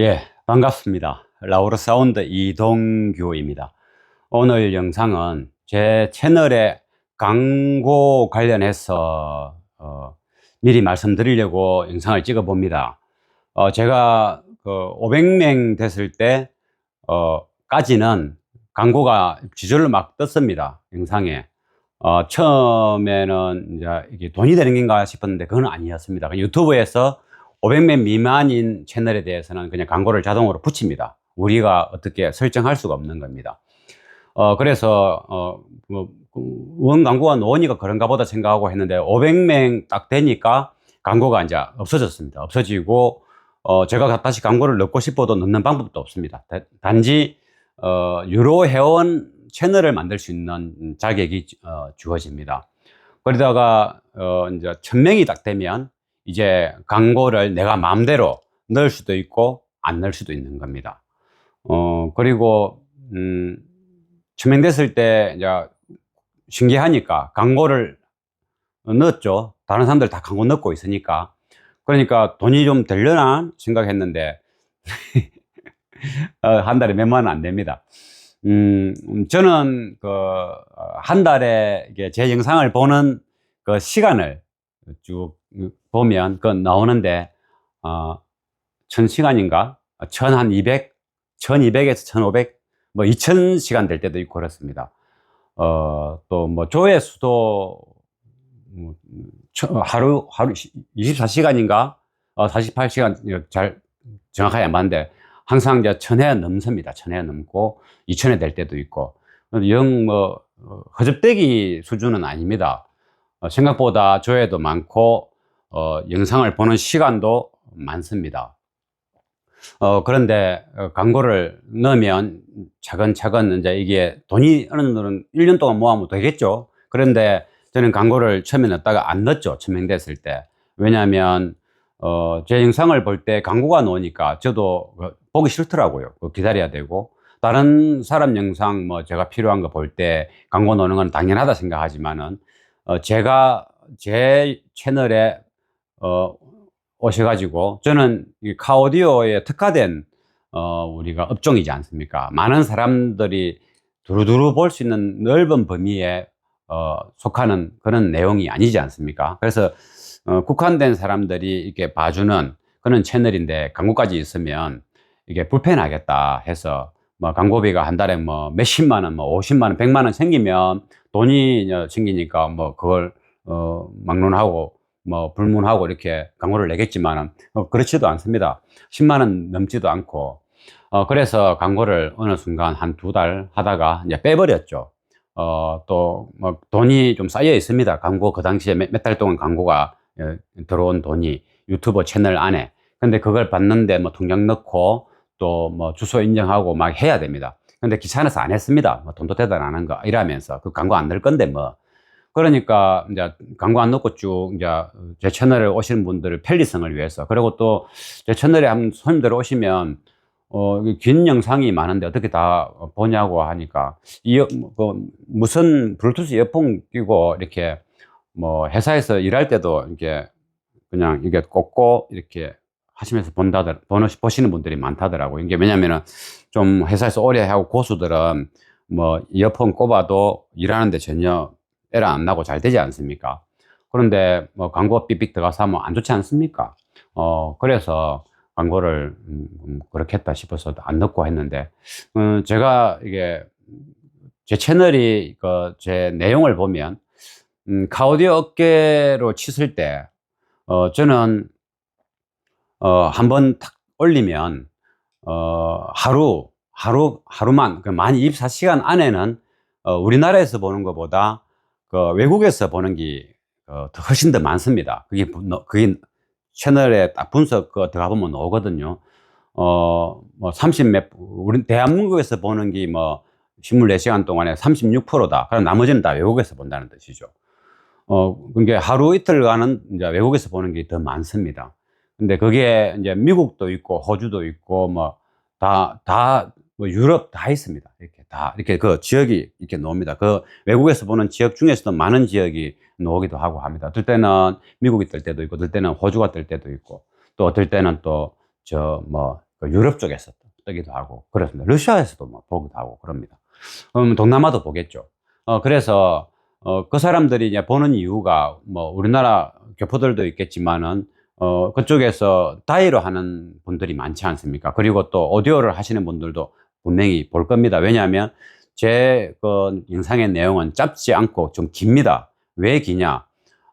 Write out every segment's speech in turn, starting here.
예, 반갑습니다. 라우르 사운드 이동규입니다. 오늘 영상은 제 채널의 광고 관련해서 어, 미리 말씀드리려고 영상을 찍어 봅니다. 어, 제가 그 500명 됐을 때 어, 까지는 광고가 지절로 막 떴습니다. 영상에. 어, 처음에는 이제 이게 돈이 되는 건가 싶었는데 그건 아니었습니다. 그 유튜브에서 500명 미만인 채널에 대해서는 그냥 광고를 자동으로 붙입니다. 우리가 어떻게 설정할 수가 없는 겁니다. 어, 그래서, 어, 뭐, 원 광고가 노니까 그런가 보다 생각하고 했는데 500명 딱 되니까 광고가 이제 없어졌습니다. 없어지고, 어, 제가 다시 광고를 넣고 싶어도 넣는 방법도 없습니다. 다- 단지, 어, 유로 회원 채널을 만들 수 있는 자격이 어, 주어집니다. 그러다가, 어, 이제 1000명이 딱 되면 이제 광고를 내가 마음대로 넣을 수도 있고 안 넣을 수도 있는 겁니다. 어, 그리고, 음, 천명 됐을 때 이제 신기하니까 광고를 넣었죠. 다른 사람들 다 광고 넣고 있으니까. 그러니까 돈이 좀 되려나 생각했는데, 어, 한 달에 몇만 원 안 됩니다. 음, 음, 저는 그, 어, 한 달에 제 영상을 보는 그 시간을 쭉 보면 그 나오는데, 어, 천 시간인가? 천한 이백, 천이백에서 천오백, 뭐 이천 시간 될 때도 있고 그렇습니다. 어, 또 뭐 조회수도 뭐, 저- 하루, 하루 24시간인가? 어, 48시간 잘 정확하게 안 봤는데 항상 이제 천회 넘습니다. 천회 넘고 이천회 될 때도 있고 영뭐 허접대기 수준은 아닙니다. 어, 생각보다 조회도 많고 어, 영상을 보는 시간도 많습니다. 어, 그런데 어, 광고를 넣으면 차근차근 이제 이게 돈이 어느 정도는 1년 동안 모아면 되겠죠. 그런데 저는 광고를 처음에 넣었다가 안 넣었죠. 천명됐을 때. 왜냐하면 어, 제 영상을 볼 때 광고가 나오니까 저도 그 보기 싫더라고요. 그거 기다려야 되고. 다른 사람 영상 뭐 제가 필요한 거 볼 때 광고 나오는 건 당연하다 생각하지만은 어, 제가 제 채널에 어, 오셔가지고 저는 이 카오디오에 특화된 어, 우리가 업종이지 않습니까? 많은 사람들이 두루두루 볼 수 있는 넓은 범위에 어, 속하는 그런 내용이 아니지 않습니까? 그래서 어, 국한된 사람들이 이렇게 봐주는 그런 채널인데 광고까지 있으면 이게 불편하겠다 해서 뭐 광고비가 한 달에 뭐 몇십만 원, 뭐 오십만 원, 백만 원 생기면 돈이 어, 생기니까 뭐 그걸 어, 막론하고 뭐 불문하고 이렇게 광고를 내겠지만은 어, 그렇지도 않습니다. 10만 원 넘지도 않고 어, 그래서 광고를 어느 순간 한 두 달 하다가 이제 빼버렸죠. 어, 또, 뭐, 돈이 좀 쌓여 있습니다. 광고, 그 당시에 몇 달 동안 광고가 어, 들어온 돈이 유튜버 채널 안에. 근데 그걸 받는데 뭐 통장 넣고 또 뭐 주소 인정하고 막 해야 됩니다. 근데 귀찮아서 안 했습니다. 뭐 돈도 대단 안한 거, 이러면서. 그 광고 안 넣을 건데 뭐. 그러니까 이제 광고 안 넣고 쭉 이제 제 채널에 오시는 분들 편리성을 위해서 그리고 또 제 채널에 한 손님들 오시면 어, 이긴 영상이 많은데 어떻게 다 보냐고 하니까, 이, 그, 무슨 블루투스 이어폰 끼고 이렇게 뭐 회사에서 일할 때도 이렇게 그냥 이게 꽂고 이렇게 하시면서 본다들, 보는, 보시는 분들이 많다더라고요. 이게 왜냐면은 좀 회사에서 오래 하고 고수들은 뭐 이어폰 꼽아도 일하는데 전혀 에러 안 나고 잘 되지 않습니까? 그런데 뭐 광고 삑삑 들어가서 하면 안 좋지 않습니까? 어, 그래서 광고를 음, 음, 그렇게 했다 싶어서 안 넣고 했는데 음, 제가 이게 제 채널이 그 제 내용을 보면 음, 카오디오 업계로 치실 때 어, 저는 어, 한번 탁 올리면 어, 하루 하루 하루만 그 만 24시간 안에는 어, 우리나라에서 보는 것보다 그 외국에서 보는 게 어, 더 훨씬 더 많습니다. 그게 분- 그게 채널에 딱 분석 그 들어가 보면 나오거든요. 어, 뭐 30몇, 우리 대한민국에서 보는 게 뭐 24시간 동안에 36%다. 그럼 나머지는 다 외국에서 본다는 뜻이죠. 어, 그게 하루 이틀 가는 이제 외국에서 보는 게 더 많습니다. 근데 그게 이제 미국도 있고 호주도 있고 뭐 다, 다, 뭐 유럽 다 있습니다. 이렇게 다, 이렇게 그 지역이 이렇게 나옵니다. 그 외국에서 보는 지역 중에서도 많은 지역이 나오기도 하고 합니다. 어떨 때는 미국이 뜰 때도 있고, 어떨 때는 호주가 뜰 때도 있고, 또 어떨 때는 또 저뭐그 유럽 쪽에서 뜨기도 하고 그렇습니다. 러시아에서도 뭐 보기도 하고 그럽니다. 음, 동남아도 보겠죠. 어, 그래서 어, 그 사람들이 이제 보는 이유가 뭐 우리나라 교포들도 있겠지만은 어, 그쪽에서 다이로 하는 분들이 많지 않습니까? 그리고 또 오디오를 하시는 분들도 분명히 볼 겁니다. 왜냐하면 제 그 영상의 내용은 짧지 않고 좀 깁니다. 왜 기냐?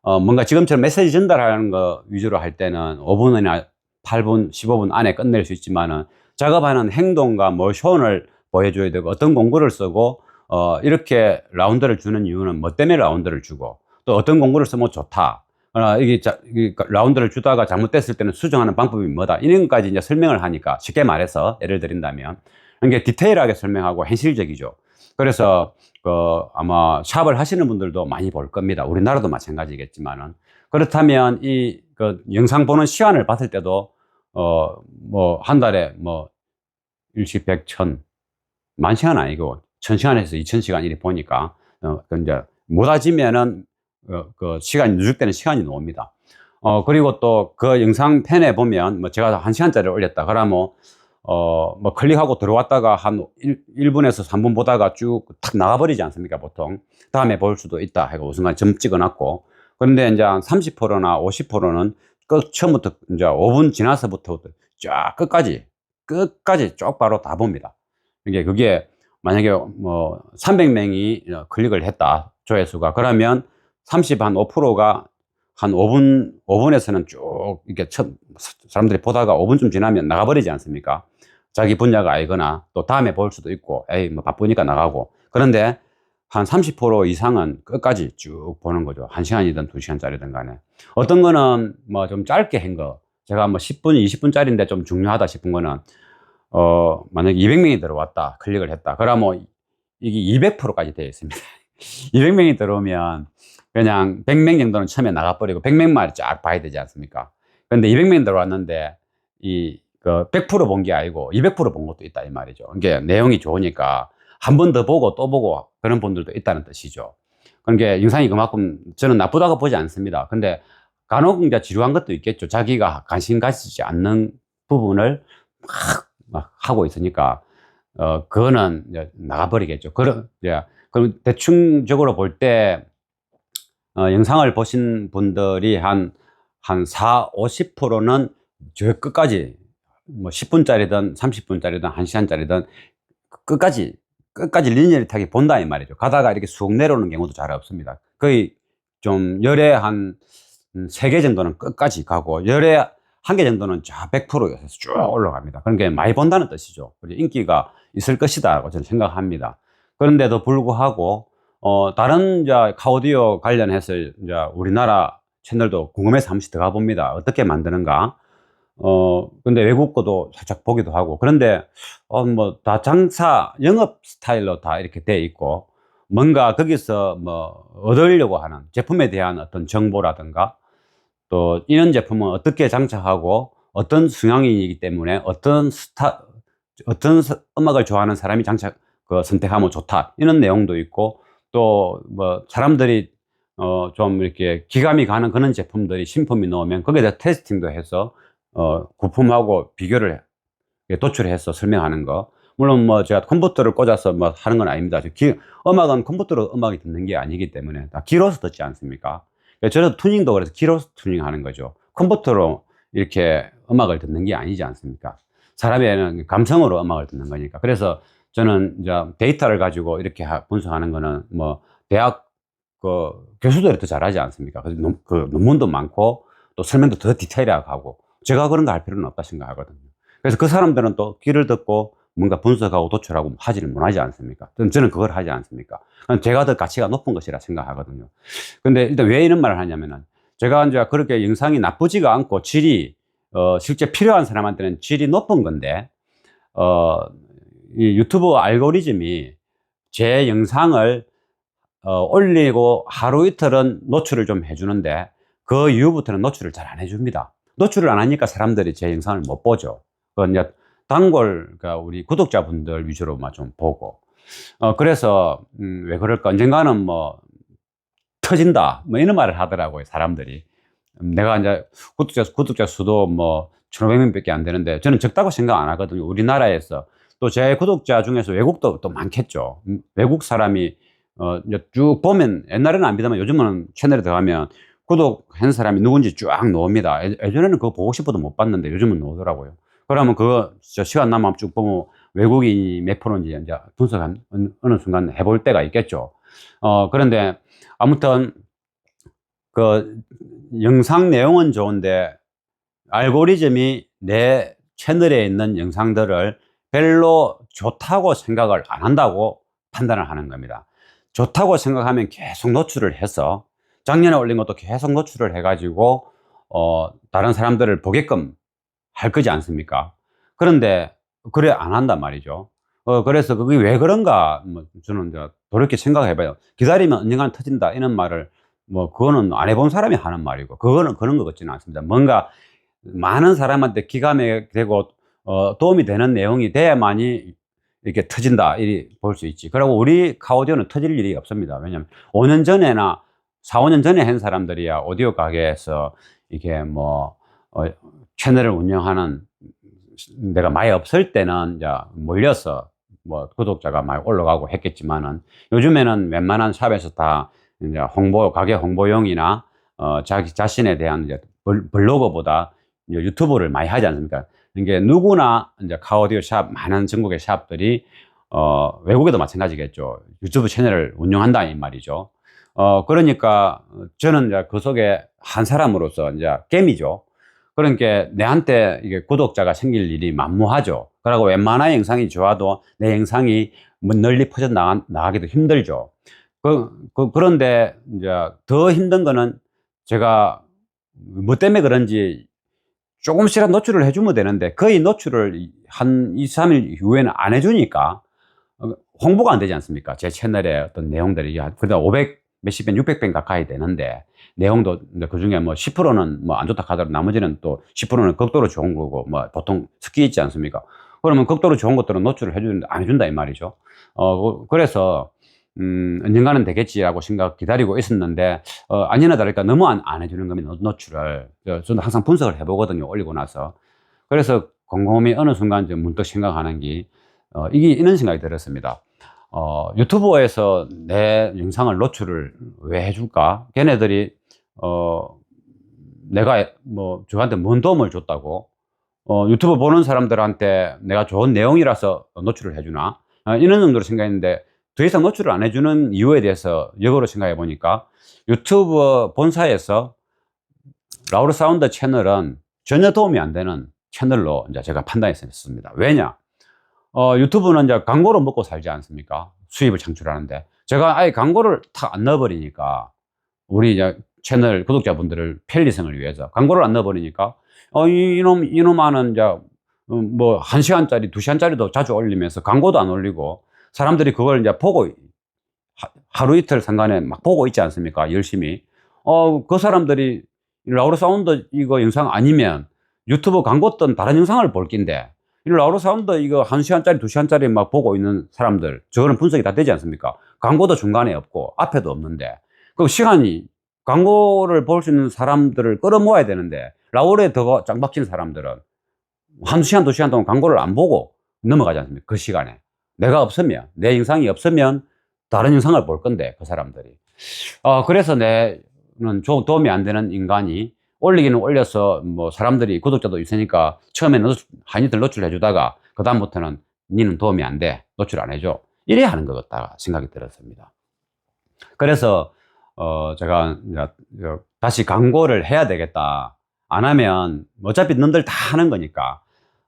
어, 뭔가 지금처럼 메시지 전달하는 거 위주로 할 때는 5분이나 8분, 15분 안에 끝낼 수 있지만은 작업하는 행동과 모션을 보여줘야 되고 어떤 공구를 쓰고 어, 이렇게 라운드를 주는 이유는 뭐 때문에 라운드를 주고 또 어떤 공구를 쓰면 좋다. 어, 이게, 자, 이게 라운드를 주다가 잘못됐을 때는 수정하는 방법이 뭐다. 이런 것까지 이제 설명을 하니까 쉽게 말해서 예를 드린다면 이게 디테일하게 설명하고 현실적이죠. 그래서 그 아마 샵을 하시는 분들도 많이 볼 겁니다. 우리나라도 마찬가지겠지만은 그렇다면 이 그 영상 보는 시간을 봤을 때도 어 뭐 한 달에 뭐 일시 백천 만 시간 아니고 천 시간에서 이천 시간 이렇게 보니까 어그 이제 못아지면은 어, 그 시간이 누적되는 시간이 나옵니다. 어 그리고 또 그 영상 펜에 보면 뭐 제가 한 시간짜리 올렸다 그러면 어, 뭐 클릭하고 들어왔다가 한 1, 분에서 3분 보다가 쭉 탁 나가버리지 않습니까, 보통. 다음에 볼 수도 있다 하고 순간 점 찍어놨고. 그런데 이제 한 30%나 50%는 끝, 처음부터 이제 5분 지나서부터 쫙 끝까지, 끝까지 쭉 바로 다 봅니다. 이게 그게 만약에 뭐 300명이 클릭을 했다, 조회수가. 그러면 30, 한 5%가 한 5분, 5분에서는 쭉 이렇게 첫, 사람들이 보다가 5분쯤 지나면 나가버리지 않습니까? 자기 분야가 아니거나 또 다음에 볼 수도 있고, 에이, 뭐 바쁘니까 나가고. 그런데 한 30% 이상은 끝까지 쭉 보는 거죠. 1시간이든 2시간짜리든 간에. 어떤 거는 뭐 좀 짧게 한 거. 제가 뭐 10분, 20분짜리인데 좀 중요하다 싶은 거는, 어, 만약에 200명이 들어왔다. 클릭을 했다. 그러면 이게 200%까지 되어 있습니다. 200명이 들어오면 그냥 100명 정도는 처음에 나가버리고 100명만 쫙 봐야 되지 않습니까? 근데 200명 들어왔는데 이 그 100%본 게 아니고 200%본 것도 있다 이 말이죠. 이게 내용이 좋으니까 한 번 더 보고 또 보고 그런 분들도 있다는 뜻이죠. 그러니까 영상이 그만큼 저는 나쁘다고 보지 않습니다. 근데 간혹 이제 지루한 것도 있겠죠. 자기가 관심 가지지 않는 부분을 막, 막 하고 있으니까 어 그거는 나가버리겠죠. 그런 이제 그럼 대충적으로 볼때 어, 영상을 보신 분들이 한, 한 4, 50%는 저 끝까지 뭐 10분짜리든 30분짜리든 1시간짜리든 끝까지, 끝까지 리니어리하게 본다 이 말이죠. 가다가 이렇게 쑥 내려오는 경우도 잘 없습니다. 거의 좀 열에 한 세 개 정도는 끝까지 가고 열에 한 개 정도는 자 100%에서 쭉 올라갑니다. 그러니까 많이 본다는 뜻이죠. 인기가 있을 것이다 라고 저는 생각합니다. 그런데도 불구하고 어, 다른 이제 카오디오 관련해서 이제 우리나라 채널도 궁금해서 한 번씩 들어가 봅니다. 어떻게 만드는가. 어, 근데 외국 거도 살짝 보기도 하고. 그런데, 어, 뭐, 다 장사, 영업 스타일로 다 이렇게 돼 있고, 뭔가 거기서 뭐, 얻으려고 하는 제품에 대한 어떤 정보라든가, 또 이런 제품은 어떻게 장착하고, 어떤 성향이기 때문에 어떤 스타, 어떤 음악을 좋아하는 사람이 장착, 그 선택하면 좋다. 이런 내용도 있고, 또 뭐 사람들이 어 좀 이렇게 기감이 가는 그런 제품들이 신품이 나오면 거기에다 테스팅도 해서 어 부품하고 비교를 도출해서 설명하는 거 물론 뭐 제가 컴퓨터를 꽂아서 뭐 하는 건 아닙니다. 기, 음악은 컴퓨터로 음악이 듣는 게 아니기 때문에 다 기로서 듣지 않습니까? 저는 투닝도 그래서 기로서 투닝하는 거죠. 컴퓨터로 이렇게 음악을 듣는 게 아니지 않습니까? 사람의 감성으로 음악을 듣는 거니까. 그래서 저는 이제 데이터를 가지고 이렇게 분석하는 거는 뭐 대학 그 교수들이 더 잘하지 않습니까? 그, 논, 그 논문도 많고 또 설명도 더 디테일하게 하고 제가 그런 거 할 필요는 없다 생각하거든요. 그래서 그 사람들은 또 귀를 듣고 뭔가 분석하고 도출하고 하지를 못하지 않습니까? 저는 그걸 하지 않습니까? 제가 더 가치가 높은 것이라 생각하거든요. 근데 일단 왜 이런 말을 하냐면은 제가 이제 그렇게 영상이 나쁘지가 않고 질이 어 실제 필요한 사람한테는 질이 높은 건데 어이 유튜브 알고리즘이 제 영상을 어, 올리고 하루 이틀은 노출을 좀 해주는데 그 이후부터는 노출을 잘 안 해줍니다. 노출을 안 하니까 사람들이 제 영상을 못 보죠. 그 이제 단골, 그러니까 우리 구독자분들 위주로만 좀 보고. 어, 그래서, 음, 왜 그럴까? 언젠가는 뭐, 터진다. 뭐 이런 말을 하더라고요, 사람들이. 음, 내가 이제 구독자, 구독자 수도 뭐, 1,500명 밖에 안 되는데 저는 적다고 생각 안 하거든요. 우리나라에서 또 제 구독자 중에서 외국도 또 많겠죠. 음, 외국 사람이 어, 쭉 보면 옛날에는 안 믿으면 요즘은 채널에 들어가면 구독한 사람이 누군지 쫙 나옵니다. 예- 예전에는 그거 보고 싶어도 못 봤는데 요즘은 나오더라고요. 그러면 그거 저 시간 남으면 쭉 보면 외국인이 몇 프로인지 이제 분석한 어느 순간 해볼 때가 있겠죠. 어, 그런데 아무튼 그 영상 내용은 좋은데 알고리즘이 내 채널에 있는 영상들을 별로 좋다고 생각을 안 한다고 판단을 하는 겁니다. 좋다고 생각하면 계속 노출을 해서 작년에 올린 것도 계속 노출을 해가지고 어, 다른 사람들을 보게끔 할 거지 않습니까? 그런데 그래 안 한단 말이죠. 어, 그래서 그게 왜 그런가 뭐 저는 이제 그렇게 생각해봐요. 기다리면 언젠가는 터진다 이런 말을 뭐 그거는 안 해본 사람이 하는 말이고 그거는 그런 것 같지는 않습니다. 뭔가 많은 사람한테 기감되고 어, 도움이 되는 내용이 돼야만이 이렇게 터진다 이리 볼수 있지. 그리고 우리 카오디오는 터질 일이 없습니다. 왜냐하면 5년 전에나 4, 5년 전에 한 사람들이야 오디오 가게에서 이게 뭐 어, 채널을 운영하는 내가 많이 없을 때는 이제 몰려서 뭐 구독자가 많이 올라가고 했겠지만은 요즘에는 웬만한 샵에서 다 이제 홍보 가게 홍보용이나 어, 자기 자신에 대한 이제 블- 블로거보다 이제 유튜브를 많이 하지 않습니까? 이게 누구나 이제 카오디오 샵 많은 전국의 샵들이 어, 외국에도 마찬가지겠죠. 유튜브 채널을 운영한다 이 말이죠. 어, 그러니까 저는 이제 그 속에 한 사람으로서 이제 게임이죠. 그러니까 내한테 이게 구독자가 생길 일이 만무하죠. 그리고 웬만한 영상이 좋아도 내 영상이 뭐 널리 퍼져 나가, 나가 기도 힘들죠. 그, 그, 그런데 이제 더 힘든 거는 제가 뭐 때문에 그런지 조금씩이라도 노출을 해주면 되는데 거의 노출을 한 2, 3일 이후에는 안 해주니까 어, 홍보가 안 되지 않습니까? 제 채널에 어떤 내용들이 그래도 500 몇십 遍, 600遍 가까이 되는데 내용도 그 중에 뭐 10%는 뭐 안 좋다 하더라도 나머지는 또 10%는 극도로 좋은 거고 뭐 보통 섞여 있지 않습니까? 그러면 극도로 좋은 것들은 노출을 해주는데 안 해준다 이 말이죠. 어 그- 그래서 음 언젠가는 되겠지라고 생각 기다리고 있었는데 어 아니나 다를까 너무 안, 안 해주는 겁니다 노- 노출을 저- 저는 항상 분석을 해보거든요 올리고 나서 그래서 곰곰이 어느 순간 좀 문득 생각하는 게 어, 이게 이런 생각이 들었습니다. 어, 유튜브에서 내 영상을 노출을 왜 해줄까? 걔네들이, 어, 내가 뭐, 저한테 뭔 도움을 줬다고, 어, 유튜브 보는 사람들한테 내가 좋은 내용이라서 노출을 해주나? 어, 이런 정도로 생각했는데, 더 이상 노출을 안 해주는 이유에 대해서 역으로 생각해 보니까, 유튜브 본사에서 라우르 사운드 채널은 전혀 도움이 안 되는 채널로 이제 제가 판단했습니다. 왜냐? 어, 유튜브는 이제 광고로 먹고 살지 않습니까? 수입을 창출하는데. 제가 아예 광고를 탁안 넣어버리니까, 우리 이제 채널 구독자분들을 편리성을 위해서 광고를 안 넣어버리니까, 어, 이- 이놈, 이놈아는 이제, 음, 뭐, 한 시간짜리, 두 시간짜리도 자주 올리면서 광고도 안 올리고, 사람들이 그걸 이제 보고, 하- 하루 이틀 상간에 막 보고 있지 않습니까? 열심히. 어, 그 사람들이 라우르 사운드 이거 영상 아니면 유튜브 광고 뜬 다른 영상을 볼 낀데, 이 라우르 사운드 이거 한 시간짜리, 두 시간짜리 막 보고 있는 사람들, 저거는 분석이 다 되지 않습니까? 광고도 중간에 없고, 앞에도 없는데, 그 시간이, 광고를 볼 수 있는 사람들을 끌어모아야 되는데, 라우르에 더 짱박힌 사람들은 한 시간, 두 시간 동안 광고를 안 보고 넘어가지 않습니까? 그 시간에. 내가 없으면, 내 영상이 없으면 다른 영상을 볼 건데, 그 사람들이. 어, 그래서 내는 좀 도움이 안 되는 인간이 올리기는 올려서 뭐 사람들이 구독자도 있으니까 처음에는 한이들 노출해 주다가 그다음부터는 니는 도움이 안 돼. 노출 안 해줘. 이래야 하는 것 같다 생각이 들었습니다. 그래서 어 제가 다시 광고를 해야 되겠다. 안 하면 어차피 너들 다 하는 거니까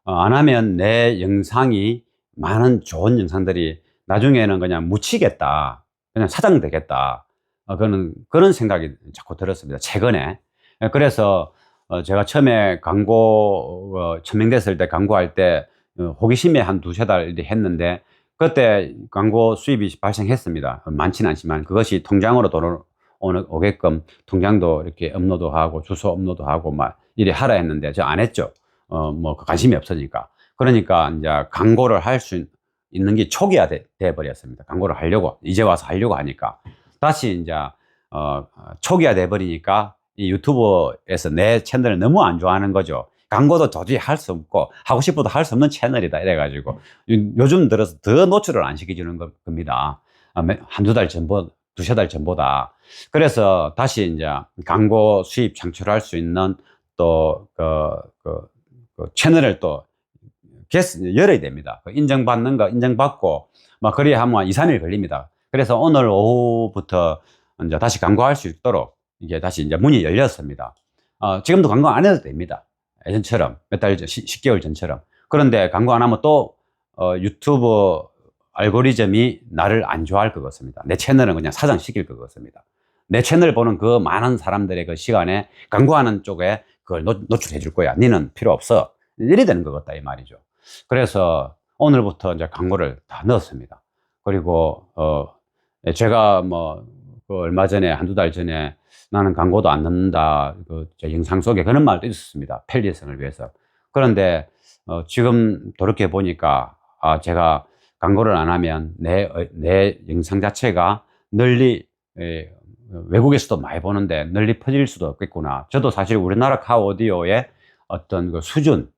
어, 안 하면 내 영상이 많은 좋은 영상들이 나중에는 그냥 묻히겠다. 그냥 사장 되겠다. 어, 그런 그런 생각이 자꾸 들었습니다. 최근에. 예, 그래서 어, 제가 처음에 광고 어, 천명됐을 때 광고할 때 어, 호기심에 한 두세 달 했는데 그때 광고 수입이 발생했습니다. 많지는 않지만 그것이 통장으로 돌아 오게끔 통장도 이렇게 업로드하고 주소 업로드하고 막 이래 하라 했는데 저 안 했죠. 어, 뭐 관심이 없으니까. 그러니까 이제 광고를 할 수 있는 게 초기화 돼, 돼 버렸습니다. 광고를 하려고 이제 와서 하려고 하니까 다시 이제 어, 초기화 돼 버리니까 이 유튜브에서 내 채널을 너무 안 좋아하는 거죠. 광고도 도저히 할 수 없고 하고 싶어도 할 수 없는 채널이다 이래가지고 요- 요즘 들어서 더 노출을 안 시켜주는 거- 겁니다. 아, 매- 한두 달 전보 두세 달 전보다 그래서 다시 이제 광고 수입 창출할 수 있는 또 그, 그, 그 채널을 또 개스, 열어야 됩니다. 그 인정받는 거 인정받고 막 그래야 하면 2, 3일 걸립니다. 그래서 오늘 오후부터 이제 다시 광고할 수 있도록 이게 다시 이제 문이 열렸습니다. 어, 지금도 광고 안 해도 됩니다. 예전처럼 몇 달 전, 10, 개월 전처럼. 그런데 광고 안 하면 또 어, 유튜브 알고리즘이 나를 안 좋아할 것 같습니다. 내 채널은 그냥 사장시킬 것 같습니다. 내 채널 보는 그 많은 사람들의 그 시간에 광고하는 쪽에 그걸 노, 노출해 줄 거야. 니는 필요 없어. 이래 되는 것 같다 이 말이죠. 그래서 오늘부터 이제 광고를 다 넣었습니다. 그리고 어 제가 뭐 그 얼마 전에 한두 달 전에 나는 광고도 안 넣는다. 그제 영상 속에 그런 말도 있었습니다. 편리성을 위해서. 그런데 어 지금 돌이켜 보니까 아 제가 광고를 안 하면 내, 어, 내 영상 자체가 널리 에, 외국에서도 많이 보는데 널리 퍼질 수도 없겠구나. 저도 사실 우리나라 카오디오의 어떤 그 수준,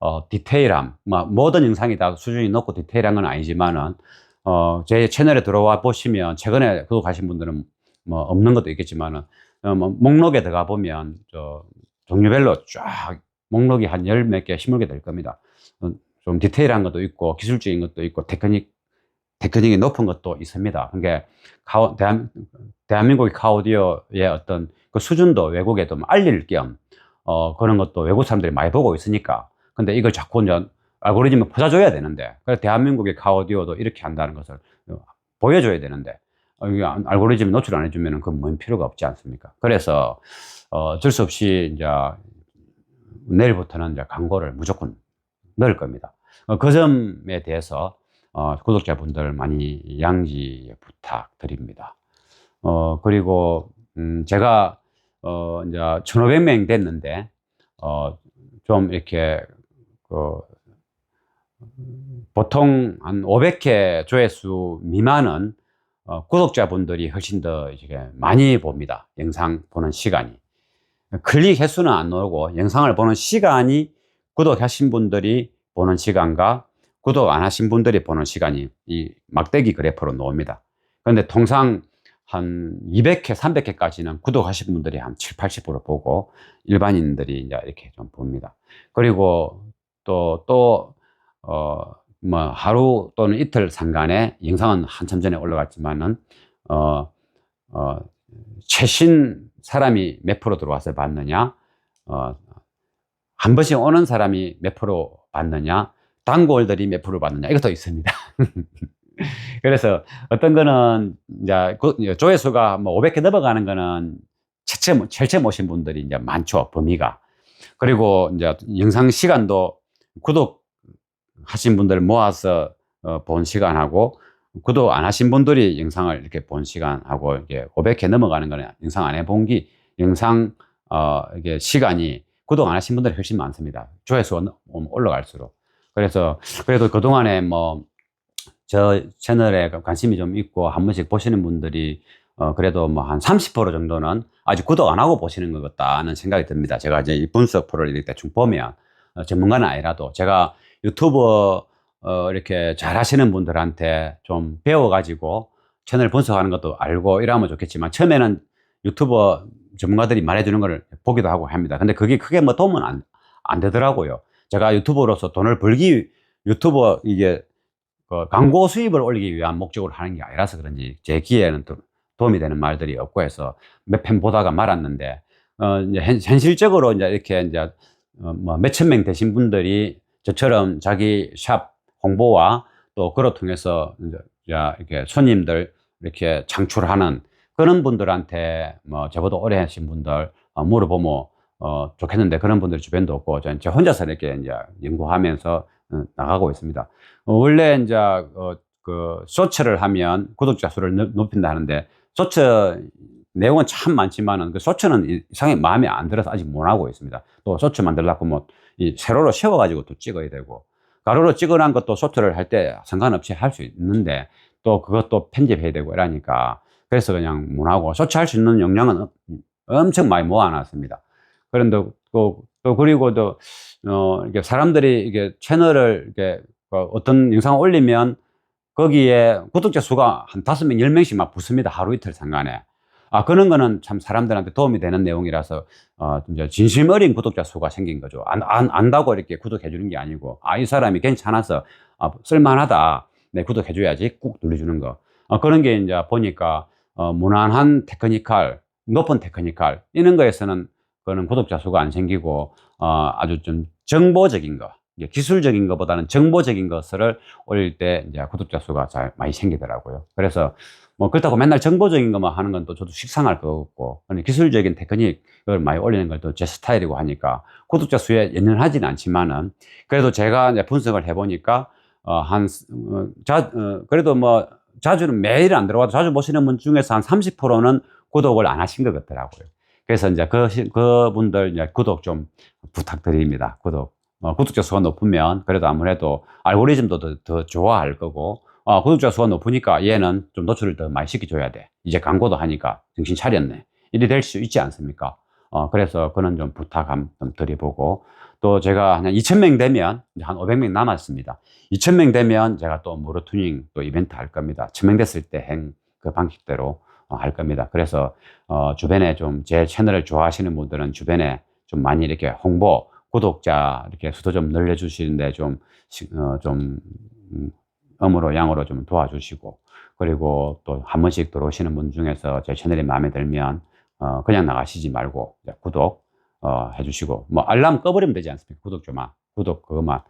어, 디테일함, 뭐, 모든 영상이 다 수준이 높고 디테일한 건 아니지만은, 어, 제 채널에 들어와 보시면, 최근에 구독하신 분들은 뭐, 없는 것도 있겠지만은, 어, 뭐, 목록에 들어가 보면, 저, 종류별로 쫙, 목록이 한 열 몇 개, 개될 겁니다. 어, 좀 디테일한 것도 있고, 기술적인 것도 있고, 테크닉, 테크닉이 높은 것도 있습니다. 그러니까, 카오, 대한, 대한민국의 카오디오의 어떤 그 수준도 외국에 좀 알릴 겸, 어, 그런 것도 외국 사람들이 많이 보고 있으니까. 근데 이걸 자꾸 이제 알고리즘을 퍼져줘야 되는데, 그래서 대한민국의 카오디오도 이렇게 한다는 것을 어, 보여줘야 되는데, 어, 알고리즘이 노출 안 해주면 그건 뭔 필요가 없지 않습니까? 그래서, 어, 어쩔 수 없이 이제 내일부터는 이제 광고를 무조건 넣을 겁니다. 어, 그 점에 대해서 어, 구독자분들 많이 양지 부탁드립니다. 어, 그리고, 음, 제가, 어, 이제 1500명 됐는데, 어, 좀 이렇게, 그, 보통 한 500회 조회수 미만은 어, 구독자분들이 훨씬 더 이렇게 많이 봅니다. 영상 보는 시간이. 클릭 횟수는 안 나오고 영상을 보는 시간이 구독하신 분들이 보는 시간과 구독 안 하신 분들이 보는 시간이 이 막대기 그래프로 나옵니다. 그런데 통상 한 200회, 300회까지는 구독하신 분들이 한 7, 80% 보고 일반인들이 이제 이렇게 좀 봅니다. 그리고 또, 또, 어, 뭐 하루 또는 이틀 상간에 영상은 한참 전에 올라갔지만은, 어, 어, 최신 사람이 몇 프로 들어와서 봤느냐, 어, 한 번씩 오는 사람이 몇 프로 봤느냐, 단골들이 몇 프로 봤느냐, 이것도 있습니다. 그래서 어떤 거는 이제 그 조회수가 뭐 500개 넘어가는 거는 철체, 철체 모신 분들이 이제 많죠, 범위가. 그리고 이제 영상 시간도 구독하신 분들 모아서 어, 본 시간하고 구독 안 하신 분들이 영상을 이렇게 본 시간하고 이게 500회 넘어가는 거는 영상 안 해본 기 영상 어 이게 시간이 구독 안 하신 분들이 훨씬 많습니다. 조회수가 너- 올라갈수록. 그래서 그래도 그동안에 뭐 저 채널에 관심이 좀 있고 한 번씩 보시는 분들이 어 그래도 뭐 한 30% 정도는 아직 구독 안 하고 보시는 것 같다는 생각이 듭니다. 제가 이제 이 분석 프로를 대충 보면 어, 전문가는 아니라도 제가 유튜브 어 이렇게 잘 하시는 분들한테 좀 배워가지고 채널 분석하는 것도 알고 이러면 좋겠지만 처음에는 유튜버 전문가들이 말해주는 걸 보기도 하고 합니다. 근데 그게 크게 뭐 도움은 안, 안 되더라고요. 제가 유튜버로서 돈을 벌기 유튜버 이게 그 광고 수입을 올리기 위한 목적으로 하는 게 아니라서 그런지 제 귀에는 또 도움이 되는 말들이 없고 해서 몇 편 보다가 말았는데 어 이제 현, 현실적으로 이제 이렇게 이제 어, 뭐 몇천 명 되신 분들이 저처럼 자기 샵 홍보와 또 그걸 통해서 이렇게 손님들 이렇게 창출하는 그런 분들한테 뭐 저보다 오래 하신 분들 어, 물어보면 어, 좋겠는데 그런 분들 주변도 없고 저는 저 혼자서 이렇게 이제 연구하면서 어, 나가고 있습니다. 어, 원래 이제 어, 그 쇼츠를 하면 구독자 수를 높- 높인다 하는데 쇼츠 내용은 참 많지만은 그 쇼츠는 이상하게 마음에 안 들어서 아직 못 하고 있습니다. 또 쇼츠 만들려고 뭐 이 세로로 세워가지고 또 찍어야 되고 가로로 찍어놓은 것도 쇼츠를 할 때 상관없이 할 수 있는데 또 그것도 편집해야 되고 이러니까 그래서 그냥 못 하고 쇼츠 할수 있는 용량은 엄청 많이 모아놨습니다. 그런데 또, 또 그리고 또, 어, 이렇게 사람들이 이게 채널을 이렇게 어, 어떤 영상을 올리면 거기에 구독자 수가 한 다섯 명, 열 명씩 막 붙습니다. 하루 이틀 상간에. 아, 그런 거는 참 사람들한테 도움이 되는 내용이라서, 어, 이제 진심 어린 구독자 수가 생긴 거죠. 안, 안, 안다고 이렇게 구독해 주는 게 아니고, 아, 이 사람이 괜찮아서, 아, 쓸만하다. 내 구독해 줘야지. 꾹 눌러주는 거. 어, 그런 게 이제 보니까, 어, 무난한 테크니컬, 높은 테크니컬, 이런 거에서는 그거는 구독자 수가 안 생기고, 어, 아주 좀 정보적인 거, 기술적인 것보다는 정보적인 것을 올릴 때 이제 구독자 수가 잘 많이 생기더라고요. 그래서 뭐 그렇다고 맨날 정보적인 것만 하는 건 또 저도 식상할 것 같고, 기술적인 테크닉을 많이 올리는 걸 또 제 스타일이고 하니까 구독자 수에 연연하지는 않지만은 그래도 제가 이제 분석을 해보니까 어, 한, 어, 자, 어, 그래도 뭐 자주는 매일 안 들어와도 자주 보시는 분 중에서 한 30%는 구독을 안 하신 것 같더라고요. 그래서 이제 그, 시- 그분들 이제 구독 좀 부탁드립니다. 구독. 어, 구독자 수가 높으면 그래도 아무래도 알고리즘도 더, 더 좋아할 거고, 어, 구독자 수가 높으니까 얘는 좀 노출을 더 많이 시켜줘야 돼. 이제 광고도 하니까 정신 차렸네. 이래 될수 있지 않습니까? 어, 그래서 그는 좀 부탁 한번 드려보고, 또 제가 한 2,000명 되면, 한 500명 남았습니다. 2,000명 되면 제가 또 무료 투닝 또 이벤트 할 겁니다. 1,000명 됐을 때 행 그 방식대로 어, 할 겁니다. 그래서, 어, 주변에 좀 제 채널을 좋아하시는 분들은 주변에 좀 많이 이렇게 홍보, 구독자 이렇게 수도 좀 늘려주시는데 좀, 시- 어, 좀, 음, 음으로 양으로 좀 도와주시고, 그리고 또 한 번씩 들어오시는 분 중에서 제 채널이 마음에 들면, 어, 그냥 나가시지 말고, 구독, 어, 해주시고, 뭐, 알람 꺼버리면 되지 않습니까? 구독 좀만, 구독 그것만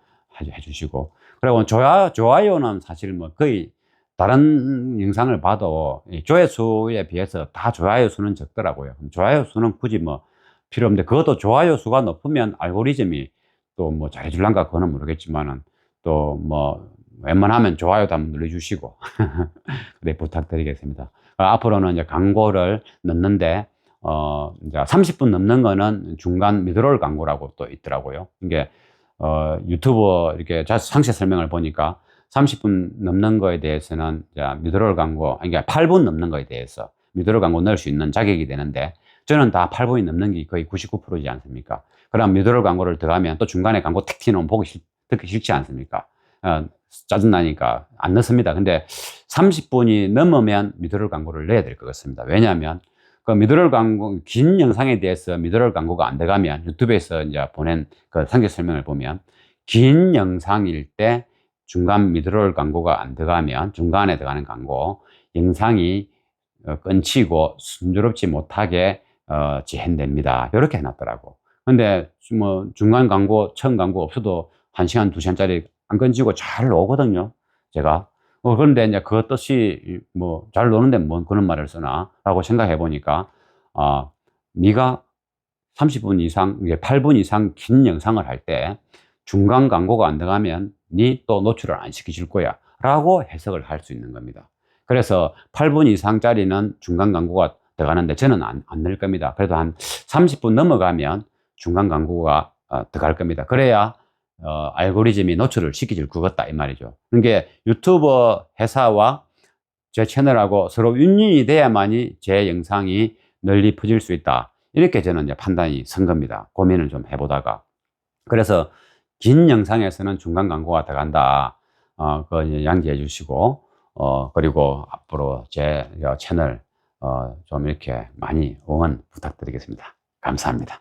해- 해주시고. 그리고 좋아, 좋아요는 사실 뭐 거의 다른 영상을 봐도 이 조회수에 비해서 다 좋아요 수는 적더라고요. 좋아요 수는 굳이 뭐 필요 없는데 그것도 좋아요 수가 높으면 알고리즘이 또 뭐 잘해줄란가 그거는 모르겠지만은 또 뭐 웬만하면 좋아요도 한번 눌러주시고 네 부탁드리겠습니다. 어, 앞으로는 이제 광고를 넣는데 어 이제 30분 넘는 거는 중간 미드롤 광고라고 또 있더라고요. 이게 어 유튜브 이렇게 자 상세 설명을 보니까 30분 넘는 거에 대해서는 미드롤 광고, 그러니까 8분 넘는 거에 대해서 미드롤 광고 넣을 수 있는 자격이 되는데 저는 다 8분이 넘는 게 거의 99%이지 않습니까? 그럼 미드롤 광고를 들어가면 또 중간에 광고 택 튀는 보기 싫, 듣기 싫지 않습니까? 어, 짜증나니까 안 넣습니다. 근데 30분이 넘으면 미드롤 광고를 넣어야 될 것 같습니다. 왜냐하면 그 미드롤 광고, 긴 영상에 대해서 미드롤 광고가 안 들어가면 유튜브에서 이제 보낸 그 상세 설명을 보면 긴 영상일 때 중간 미드롤 광고가 안 들어가면 중간에 들어가는 광고 영상이 어, 끊치고 순조롭지 못하게 어, 지연됩니다. 이렇게 해놨더라고. 근데 뭐 중간 광고, 첫 광고 없어도 한 시간, 두 시간짜리 안 끊지고 잘 나오거든요. 제가. 어, 그런데 이제 그 뜻이 뭐 잘 노는데 뭔 그런 말을 쓰나 라고 생각해 보니까 아, 네가 30분 이상, 이게 8분 이상 긴 영상을 할 때 중간 광고가 안 들어가면 니또 노출을 안 시켜줄 거야 라고 해석을 할 수 있는 겁니다. 그래서 8분 이상짜리는 중간 광고가 들어가는데 저는 안, 안 넣을 겁니다. 그래도 한 30분 넘어가면 중간 광고가 어, 들어갈 겁니다. 그래야 어, 알고리즘이 노출을 것 같다 이 말이죠. 그러니까 유튜버 회사와 제 채널하고 서로 윈윈이 돼야만이 제 영상이 널리 퍼질 수 있다. 이렇게 저는 이제 판단이 선 겁니다. 고민을 좀 해보다가. 그래서 긴 영상에서는 중간 광고가 들어간다. 어, 이제 양지해 주시고, 어, 그리고 앞으로 제 채널, 어, 좀 이렇게 많이 응원 부탁드리겠습니다. 감사합니다.